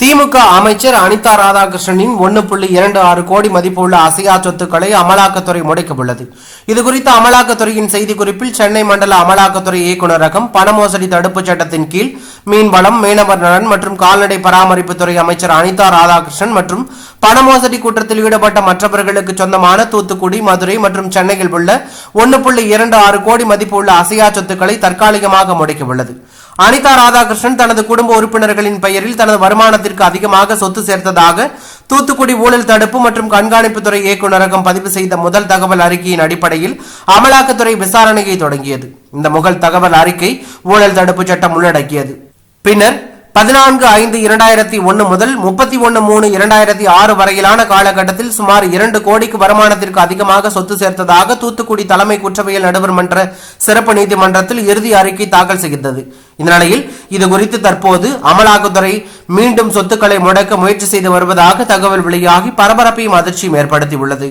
திமுக அமைச்சர் அனிதா ராதாகிருஷ்ணனின் ஒன்னு புள்ளி இரண்டு ஆறு கோடி மதிப்புள்ள அசையா சொத்துக்களை அமலாக்கத்துறை முடக்கவுள்ளது இதுகுறித்து அமலாக்கத்துறையின் செய்திக்குறிப்பில் சென்னை மண்டல அமலாக்கத்துறை இயக்குநரகம் பணமோசடி தடுப்புச் சட்டத்தின் கீழ் மீன்வளம் மீனவர் நலன் மற்றும் கால்நடை பராமரிப்புத்துறை அமைச்சர் அனிதா ராதாகிருஷ்ணன் மற்றும் பணமோசடி கூட்டத்தில் குற்றத்தில் ஈடுபட்ட மற்றவர்களுக்கு சொந்தமான தூத்துக்குடி மதுரை மற்றும் சென்னையில் உள்ள ஒன்னு புள்ளி இரண்டு ஆறு கோடி மதிப்புள்ள அசையா சொத்துக்களை தற்காலிகமாக முடக்கியுள்ளது. அனிதா ராதாகிருஷ்ணன் தனது குடும்ப உறுப்பினர்களின் பெயரில் தனது வருமானத்திற்கு அதிகமாக சொத்து சேர்த்ததாக தூத்துக்குடி ஊழல் தடுப்பு மற்றும் கண்காணிப்புத்துறை இயக்குநரகம் பதிவு செய்த முதல் தகவல் அறிக்கையின் அடிப்படையில் அமலாக்கத்துறை விசாரணையை தொடங்கியது. இந்த முதல் தகவல் அறிக்கை ஊழல் தடுப்பு சட்டம் உள்ளடக்கியது. பின்னர் பதினான்கு ஐந்து இரண்டாயிரத்தி ஒன்று முதல் முப்பத்தி ஒன்று மூணு இரண்டாயிரத்தி ஆறு வரையிலான காலகட்டத்தில் சுமார் இரண்டு கோடிக்கு வருமானத்திற்கு அதிகமாக சொத்து சேர்த்ததாக தூத்துக்குடி தலைமை குற்றவியல் நடுவர் மன்ற சிறப்பு நீதிமன்றத்தில் இறுதி அறிக்கை தாக்கல் செய்தது இந்த நிலையில் இது குறித்து தற்போது அமலாக்கத்துறை மீண்டும் சொத்துக்களை முடக்க முயற்சி செய்து வருவதாக தகவல் வெளியாகி பரபரப்பையும் அதிர்ச்சியும் ஏற்படுத்தியுள்ளது.